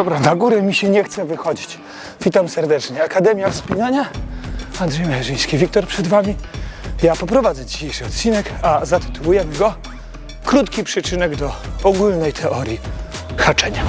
Dobra, na górę mi się nie chce wychodzić. Witam serdecznie. Akademia Wspinania. Andrzej Mierzyński. Wiktor przed Wami. Ja poprowadzę dzisiejszy odcinek, a zatytułujemy go Krótki przyczynek do ogólnej teorii haczenia.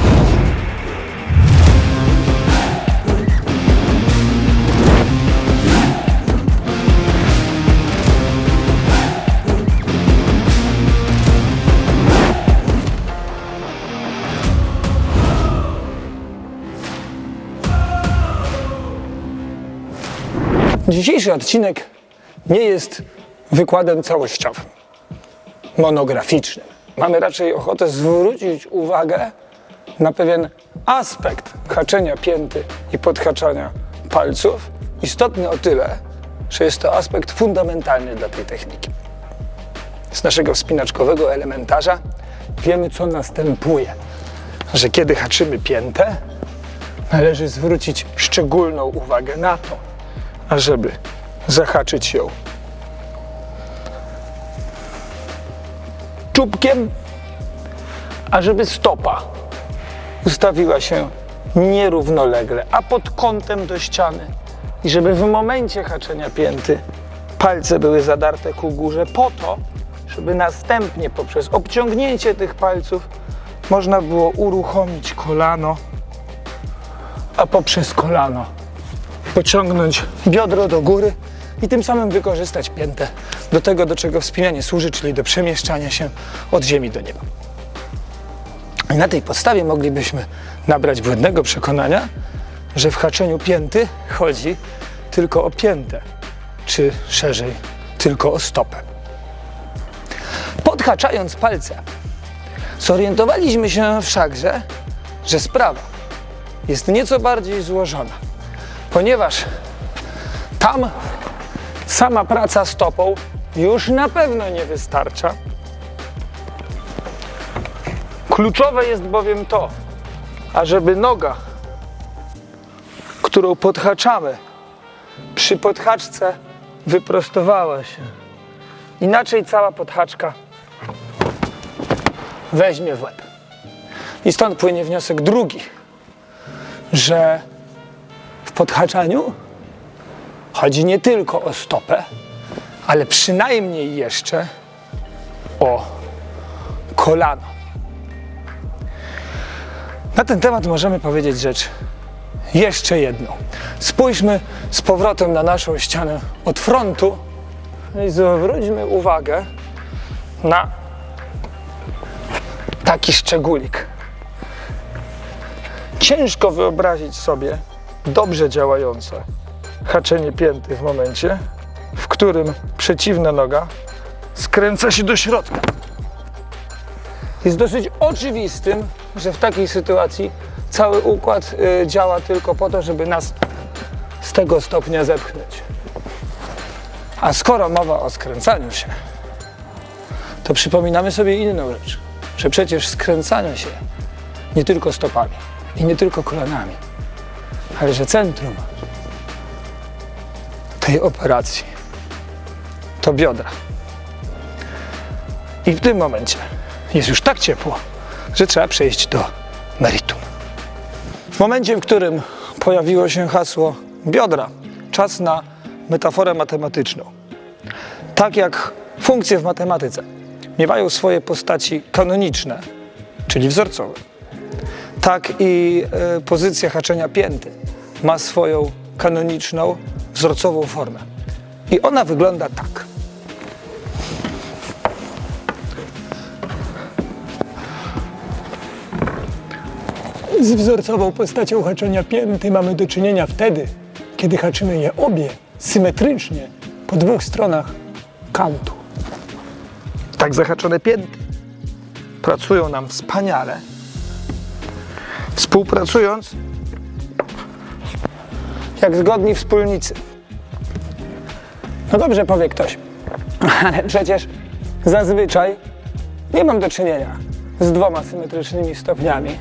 Dzisiejszy odcinek nie jest wykładem całościowym, monograficznym. Mamy raczej ochotę zwrócić uwagę na pewien aspekt haczenia pięty i podhaczania palców, istotny o tyle, że jest to aspekt fundamentalny dla tej techniki. Z naszego wspinaczkowego elementarza wiemy, co następuje, że kiedy haczymy piętę, należy zwrócić szczególną uwagę na to, ażeby zahaczyć ją czubkiem, ażeby stopa ustawiła się nierównolegle, a pod kątem do ściany. I żeby w momencie haczenia pięty palce były zadarte ku górze po to, żeby następnie poprzez obciągnięcie tych palców można było uruchomić kolano, a poprzez kolano pociągnąć biodro do góry i tym samym wykorzystać piętę do tego, do czego wspinanie służy, czyli do przemieszczania się od ziemi do nieba. I na tej podstawie moglibyśmy nabrać błędnego przekonania, że w haczeniu pięty chodzi tylko o piętę, czy szerzej tylko o stopę. Podhaczając palce, zorientowaliśmy się wszakże, że sprawa jest nieco bardziej złożona ponieważ tam sama praca stopą już na pewno nie wystarcza. Kluczowe jest bowiem to, ażeby noga, którą podhaczamy, przy podhaczce wyprostowała się. Inaczej cała podhaczka weźmie w łeb. I stąd płynie wniosek drugi, że w podhaczaniu chodzi nie tylko o stopę, ale przynajmniej jeszcze o kolano. Na ten temat możemy powiedzieć rzecz jeszcze jedną. Spójrzmy z powrotem na naszą ścianę od frontu i zwróćmy uwagę na taki szczególik. Ciężko wyobrazić sobie, dobrze działające haczenie pięty w momencie, w którym przeciwna noga skręca się do środka. Jest dosyć oczywistym, że w takiej sytuacji cały układ y, działa tylko po to, żeby nas z tego stopnia zepchnąć. A skoro mowa o skręcaniu się, to przypominamy sobie inną rzecz, że przecież skręcanie się nie tylko stopami i nie tylko kolanami, że centrum tej operacji to biodra. I w tym momencie jest już tak ciepło, że trzeba przejść do meritum. W momencie, w którym pojawiło się hasło biodra, czas na metaforę matematyczną. Tak jak funkcje w matematyce miewają swoje postaci kanoniczne, czyli wzorcowe, tak i e, pozycja haczenia pięty ma swoją kanoniczną, wzorcową formę. I ona wygląda tak. Z wzorcową postacią haczenia pięty mamy do czynienia wtedy, kiedy haczymy je obie symetrycznie po dwóch stronach kantu. Tak zahaczone pięty pracują nam wspaniale współpracując jak zgodni wspólnicy. No dobrze, powie ktoś, ale przecież zazwyczaj nie mam do czynienia z dwoma symetrycznymi stopniami,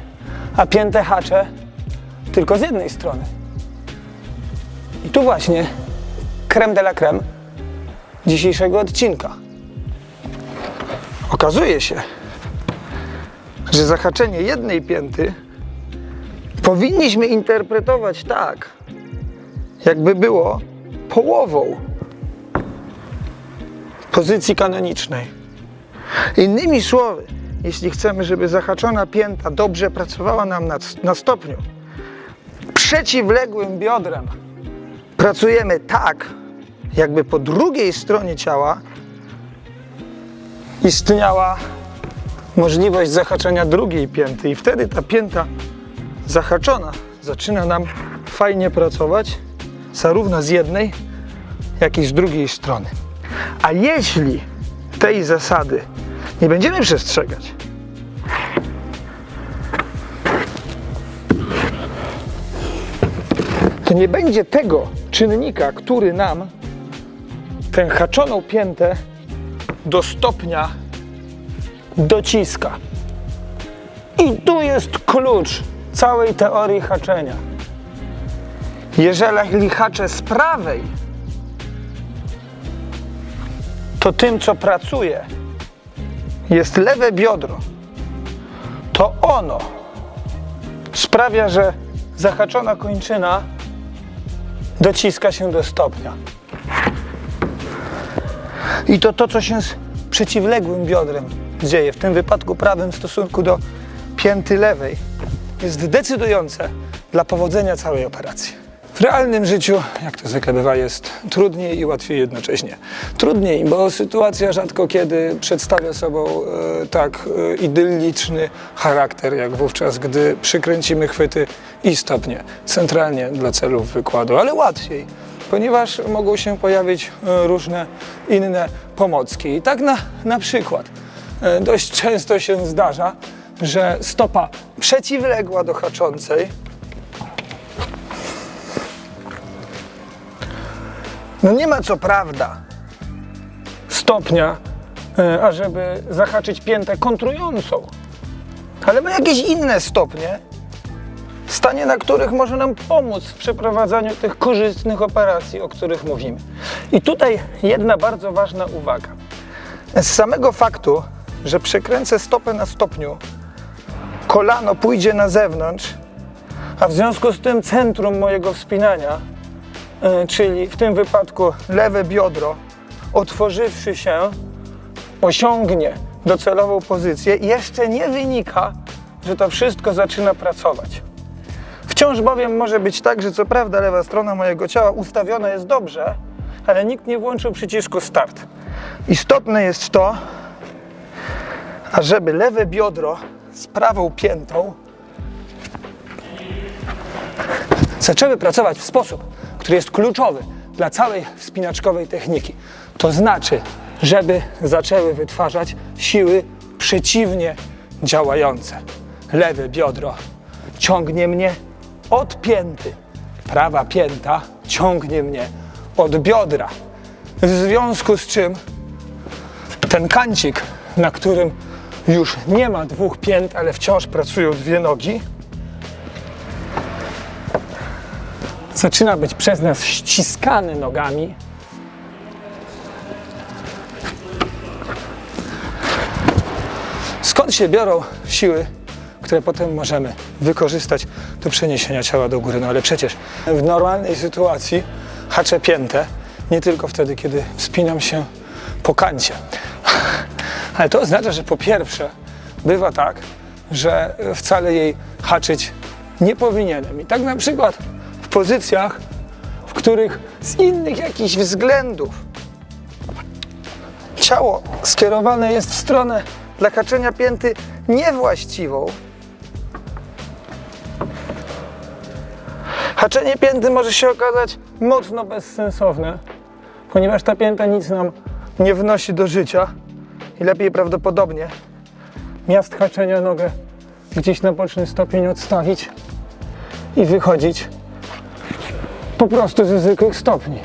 a pięte hacze tylko z jednej strony. I tu właśnie creme de la creme dzisiejszego odcinka. Okazuje się, że zahaczenie jednej pięty powinniśmy interpretować tak, jakby było połową pozycji kanonicznej. Innymi słowy, jeśli chcemy, żeby zahaczona pięta dobrze pracowała nam na, na stopniu, przeciwległym biodrem pracujemy tak, jakby po drugiej stronie ciała istniała możliwość zahaczenia drugiej pięty i wtedy ta pięta zahaczona zaczyna nam fajnie pracować zarówno z jednej, jak i z drugiej strony. A jeśli tej zasady nie będziemy przestrzegać, to nie będzie tego czynnika, który nam tę haczoną piętę do stopnia dociska. I tu jest klucz całej teorii haczenia. Jeżeli haczę z prawej, to tym, co pracuje, jest lewe biodro. To ono sprawia, że zahaczona kończyna dociska się do stopnia. I to to, co się z przeciwległym biodrem dzieje, w tym wypadku prawym w stosunku do pięty lewej, jest decydujące dla powodzenia całej operacji. W realnym życiu, jak to zwykle bywa, jest trudniej i łatwiej jednocześnie. Trudniej, bo sytuacja rzadko kiedy przedstawia sobą e, tak e, idylliczny charakter, jak wówczas, gdy przykręcimy chwyty i stopnie centralnie dla celów wykładu, ale łatwiej, ponieważ mogą się pojawić e, różne inne pomocki. I tak na, na przykład e, dość często się zdarza, że stopa przeciwległa do haczącej No nie ma co prawda stopnia, e, ażeby zahaczyć piętę kontrującą, ale ma jakieś inne stopnie, stanie na których może nam pomóc w przeprowadzaniu tych korzystnych operacji, o których mówimy. I tutaj jedna bardzo ważna uwaga. Z samego faktu, że przekręcę stopę na stopniu, kolano pójdzie na zewnątrz, a w związku z tym centrum mojego wspinania czyli w tym wypadku lewe biodro, otworzywszy się, osiągnie docelową pozycję, jeszcze nie wynika, że to wszystko zaczyna pracować. Wciąż bowiem może być tak, że co prawda lewa strona mojego ciała ustawiona jest dobrze, ale nikt nie włączył przycisku start. Istotne jest to, ażeby lewe biodro z prawą piętą zaczęły pracować w sposób, który jest kluczowy dla całej wspinaczkowej techniki. To znaczy, żeby zaczęły wytwarzać siły przeciwnie działające. Lewe biodro ciągnie mnie od pięty, prawa pięta ciągnie mnie od biodra. W związku z czym ten kancik, na którym już nie ma dwóch pięt, ale wciąż pracują dwie nogi, zaczyna być przez nas ściskany nogami. Skąd się biorą siły, które potem możemy wykorzystać do przeniesienia ciała do góry? No ale przecież w normalnej sytuacji haczę piętę nie tylko wtedy, kiedy wspinam się po kancie. Ale to oznacza, że po pierwsze bywa tak, że wcale jej haczyć nie powinienem. I tak na przykład pozycjach, w których z innych jakichś względów ciało skierowane jest w stronę dla haczenia pięty niewłaściwą, haczenie pięty może się okazać mocno bezsensowne, ponieważ ta pięta nic nam nie wnosi do życia i lepiej prawdopodobnie miast haczenia nogę gdzieś na boczny stopień odstawić i wychodzić po prostu ze zwykłych stopni.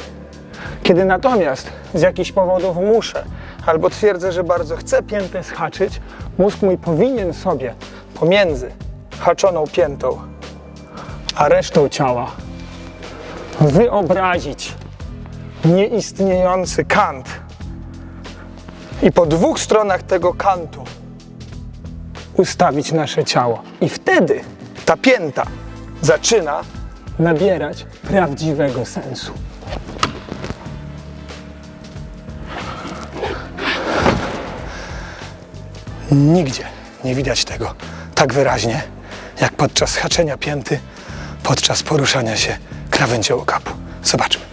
Kiedy natomiast z jakichś powodów muszę albo twierdzę, że bardzo chcę piętę schaczyć, mózg mój powinien sobie pomiędzy haczoną piętą a resztą ciała wyobrazić nieistniejący kant i po dwóch stronach tego kantu ustawić nasze ciało. I wtedy ta pięta zaczyna nabierać prawdziwego sensu. Nigdzie nie widać tego tak wyraźnie, jak podczas haczenia pięty, podczas poruszania się krawędzi okapu. Zobaczmy.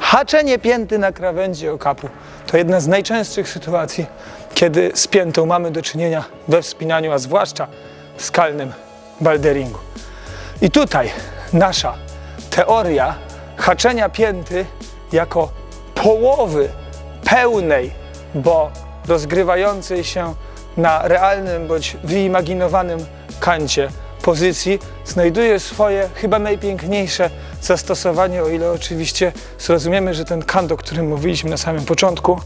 Haczenie pięty na krawędzi okapu to jedna z najczęstszych sytuacji, kiedy z piętą mamy do czynienia we wspinaniu, a zwłaszcza skalnym balderingu. I tutaj nasza teoria haczenia pięty jako połowy pełnej, bo rozgrywającej się na realnym bądź wyimaginowanym kancie pozycji znajduje swoje chyba najpiękniejsze zastosowanie, o ile oczywiście zrozumiemy, że ten kant, o którym mówiliśmy na samym początku,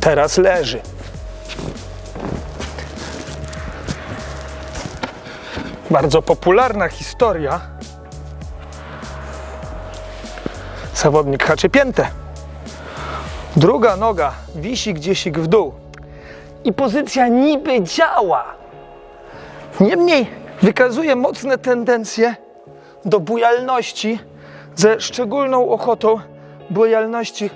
teraz leży. Bardzo popularna historia. Zawodnik haczy piętę. Druga noga wisi gdzieś w dół. I pozycja niby działa. Niemniej wykazuje mocne tendencje do bujalności ze szczególną ochotą bujalności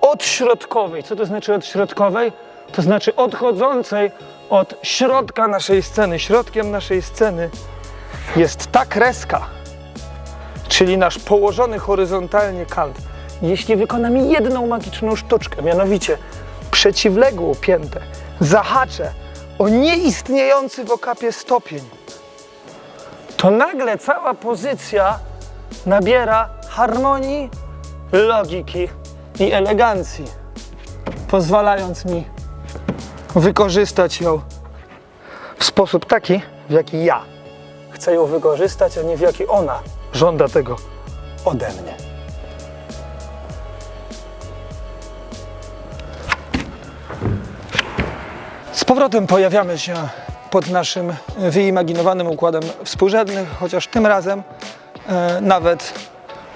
odśrodkowej. Co to znaczy odśrodkowej? To znaczy odchodzącej od środka naszej sceny. Środkiem naszej sceny jest ta kreska, czyli nasz położony horyzontalnie kant. Jeśli wykonam jedną magiczną sztuczkę, mianowicie przeciwległą piętę, zahaczę o nieistniejący w okapie stopień, to nagle cała pozycja nabiera harmonii, logiki i elegancji, pozwalając mi wykorzystać ją w sposób taki, w jaki ja chcę ją wykorzystać, a nie w jaki ona żąda tego ode mnie. Z powrotem pojawiamy się pod naszym wyimaginowanym układem współrzędnych, chociaż tym razem e, nawet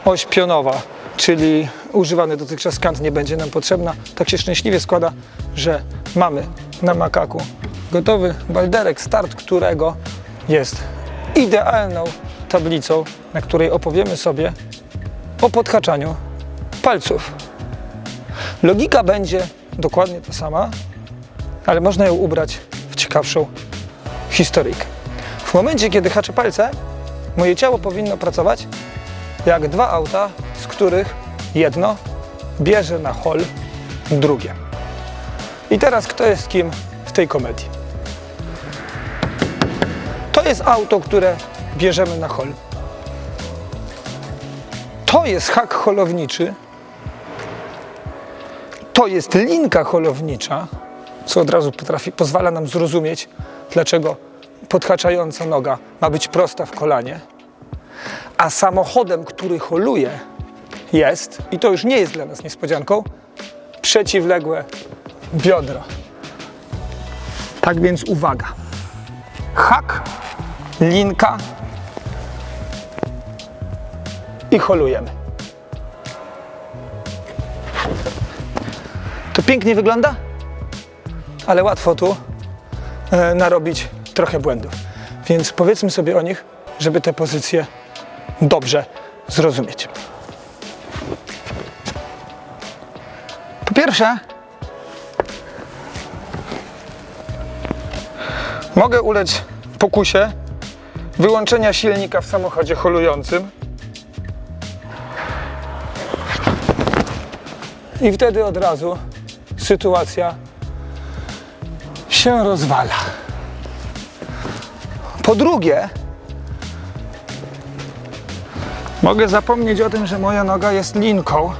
oś pionowa, czyli używany dotychczas kant nie będzie nam potrzebna. Tak się szczęśliwie składa, że mamy na makaku gotowy balderek, start którego jest idealną tablicą, na której opowiemy sobie o podhaczaniu palców. Logika będzie dokładnie ta sama, ale można ją ubrać w ciekawszą historyjkę. W momencie, kiedy haczę palce, moje ciało powinno pracować jak dwa auta, z których jedno bierze na hol drugie. I teraz kto jest kim w tej komedii? To jest auto, które bierzemy na hol. To jest hak holowniczy. To jest linka holownicza, co od razu potrafi, pozwala nam zrozumieć, dlaczego podhaczająca noga ma być prosta w kolanie. A samochodem, który holuje, jest, i to już nie jest dla nas niespodzianką, przeciwległe biodro. Tak więc uwaga. Hak, linka i holujemy. To pięknie wygląda, ale łatwo tu e, narobić trochę błędów. Więc powiedzmy sobie o nich, żeby te pozycje dobrze zrozumieć. Po pierwsze, mogę ulec pokusie wyłączenia silnika w samochodzie holującym. I wtedy od razu sytuacja się rozwala. Po drugie, mogę zapomnieć o tym, że moja noga jest linką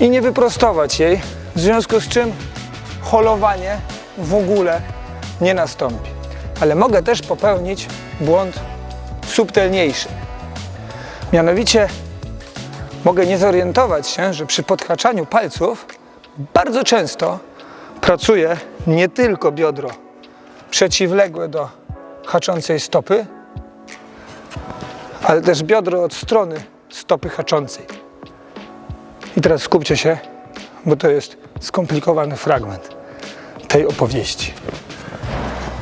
i nie wyprostować jej, w związku z czym holowanie w ogóle nie nastąpi. Ale mogę też popełnić błąd subtelniejszy. Mianowicie mogę nie zorientować się, że przy podhaczaniu palców bardzo często pracuje nie tylko biodro przeciwległe do haczącej stopy, ale też biodro od strony stopy haczącej. I teraz skupcie się, bo to jest skomplikowany fragment tej opowieści.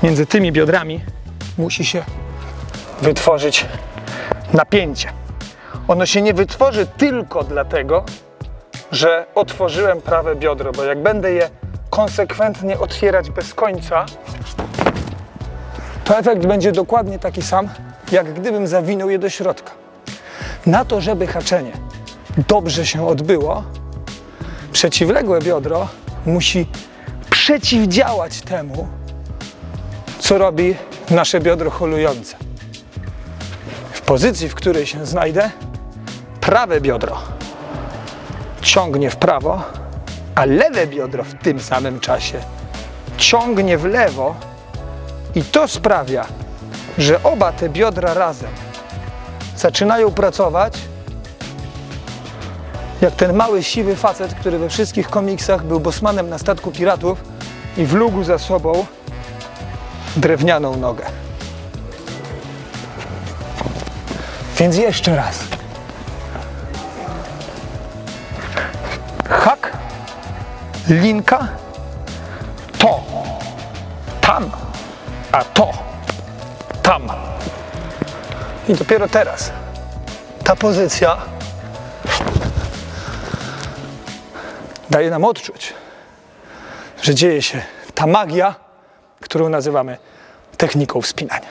między tymi biodrami musi się wytworzyć napięcie. Ono się nie wytworzy tylko dlatego, że otworzyłem prawe biodro, bo jak będę je konsekwentnie otwierać bez końca, to efekt będzie dokładnie taki sam, jak gdybym zawinął je do środka. Na to, żeby haczenie dobrze się odbyło, przeciwległe biodro musi przeciwdziałać temu, co robi nasze biodro holujące. W pozycji, w której się znajdę, prawe biodro ciągnie w prawo, a lewe biodro w tym samym czasie ciągnie w lewo i to sprawia, że oba te biodra razem zaczynają pracować jak ten mały siwy facet, który we wszystkich komiksach był bosmanem na statku piratów i wlógł za sobą drewnianą nogę. Więc jeszcze raz. Hak, linka, to, tam, a to, tam. I dopiero teraz ta pozycja daje nam odczuć, że dzieje się ta magia, którą nazywamy techniką wspinania.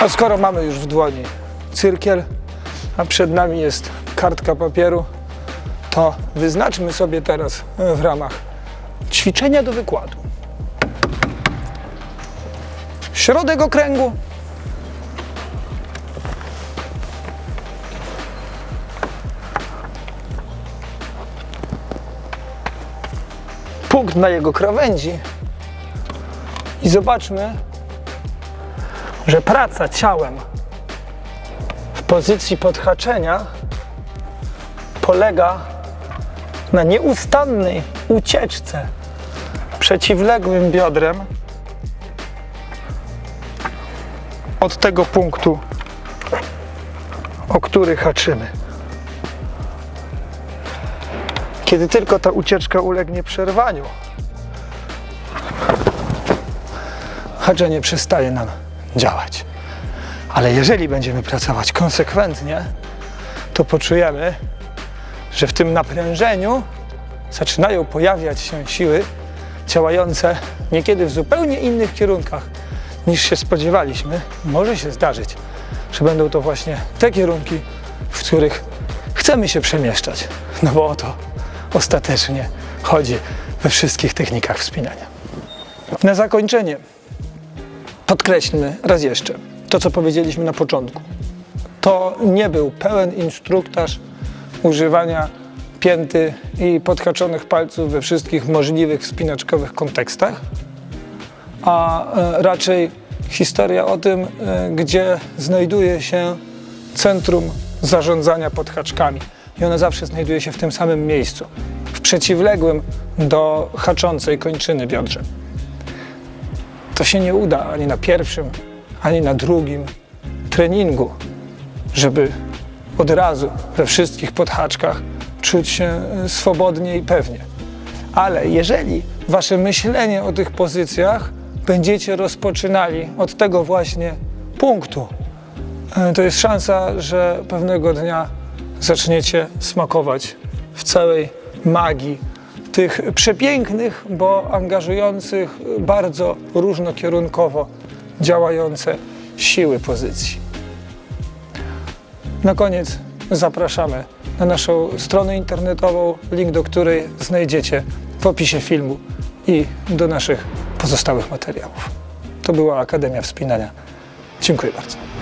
A skoro mamy już w dłoni cyrkiel, a przed nami jest kartka papieru, to wyznaczmy sobie teraz w ramach ćwiczenia do wykładu środek okręgu. Punkt na jego krawędzi i zobaczmy, że praca ciałem w pozycji podhaczenia polega na nieustannej ucieczce przeciwległym biodrem od tego punktu, o który haczymy. Kiedy tylko ta ucieczka ulegnie przerwaniu, haczenie przestaje nam działać. Ale jeżeli będziemy pracować konsekwentnie, to poczujemy, że w tym naprężeniu zaczynają pojawiać się siły działające niekiedy w zupełnie innych kierunkach niż się spodziewaliśmy. Może się zdarzyć, że będą to właśnie te kierunki, w których chcemy się przemieszczać. No bo o to ostatecznie chodzi we wszystkich technikach wspinania. Na zakończenie podkreślmy raz jeszcze to, co powiedzieliśmy na początku. To nie był pełen instruktaż używania pięty i podhaczonych palców we wszystkich możliwych wspinaczkowych kontekstach, a e, raczej historia o tym, e, gdzie znajduje się centrum zarządzania podhaczkami. I ona zawsze znajduje się w tym samym miejscu, w przeciwległym do haczącej kończyny biodrze. To się nie uda ani na pierwszym, ani na drugim treningu, żeby od razu we wszystkich podhaczkach czuć się e, swobodnie i pewnie. Ale jeżeli wasze myślenie o tych pozycjach będziecie rozpoczynali od tego właśnie punktu, e, to jest szansa, że pewnego dnia zaczniecie smakować w całej magii tych przepięknych, bo angażujących bardzo różnokierunkowo działające siły pozycji. Na koniec zapraszamy na naszą stronę internetową, link do której znajdziecie w opisie filmu i do naszych pozostałych materiałów. To była Akademia Wspinania. Dziękuję bardzo.